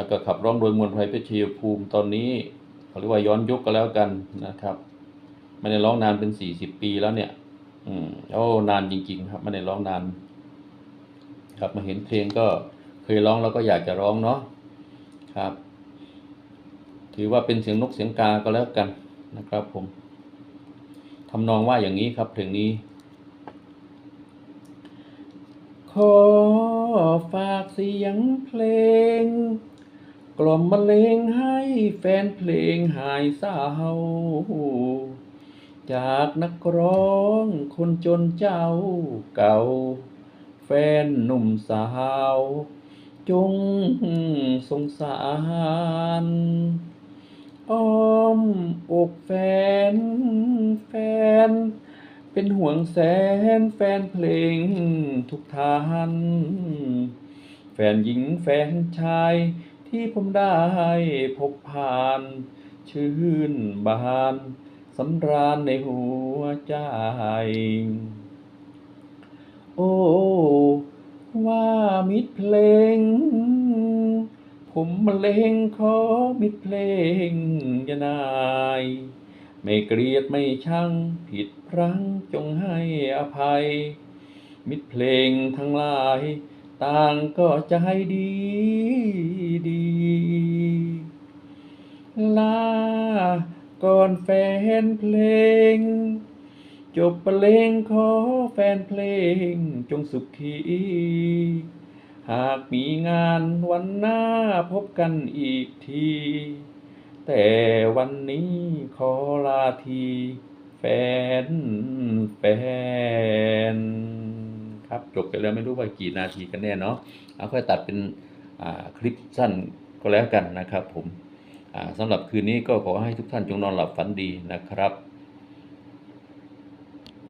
แล้วก็ขับร้องโดยมวลไพรเพชรชัยภูมิตอนนี้เขาเรียกว่าย้อนยุคก็แล้วกันนะครับไม่ได้ร้องนานเป็นสี่สิบปีแล้วเนี่ย อืมแล้นานจริง ๆ ครับไม่ได้ร้องนาน ครับมาเห็นเพลงก็เคยร้องแล้วก็อยากจะร้องเนาะครับ ถือว่าเป็นเสียงนกเสียงกาก็แล้วกันนะครับ ผมทำนองว่าอย่างนี้ครับเพลงนี้ ขอฝากเสียงเพลง กล่อมบรรเลงให้แฟนเพลงหายเศร้า จากนักร้องคนจนเจ้าเก่า แฟนหนุ่มสาว จงสงสารอ้อมอกแฟน แฟน เป็นห่วงแสนแฟนเพลงทุกท่าน แฟนหญิงแฟนชาย ที่ผมได้พบผ่าน ชื่นบานสำราญในหัวใจ โอ้ ว่ามิตรเพลง ผมเลงขอมิตรเพลงยานาย ไม่เกลียดไม่ชังผิดพลั้งจงให้อภัย มิตรเพลงทั้งหลาย ต่างก็ใจดีดี ลา ก่อนแฟนเพลง จบบรรเลงขอแฟนเพลงจงสุขี หากมีงานวันหน้าพบกันอีกที แต่วันนี้ขอลาทีแฟนแฟนครับจบไปแล้วไม่รู้ว่ากี่นาทีกันแน่เนาะเอาค่อยตัดเป็นคลิปสั้นก็แล้วกันนะครับผม สำหรับคืนนี้ก็ขอให้ทุกท่านจงนอนหลับฝันดีนะครับ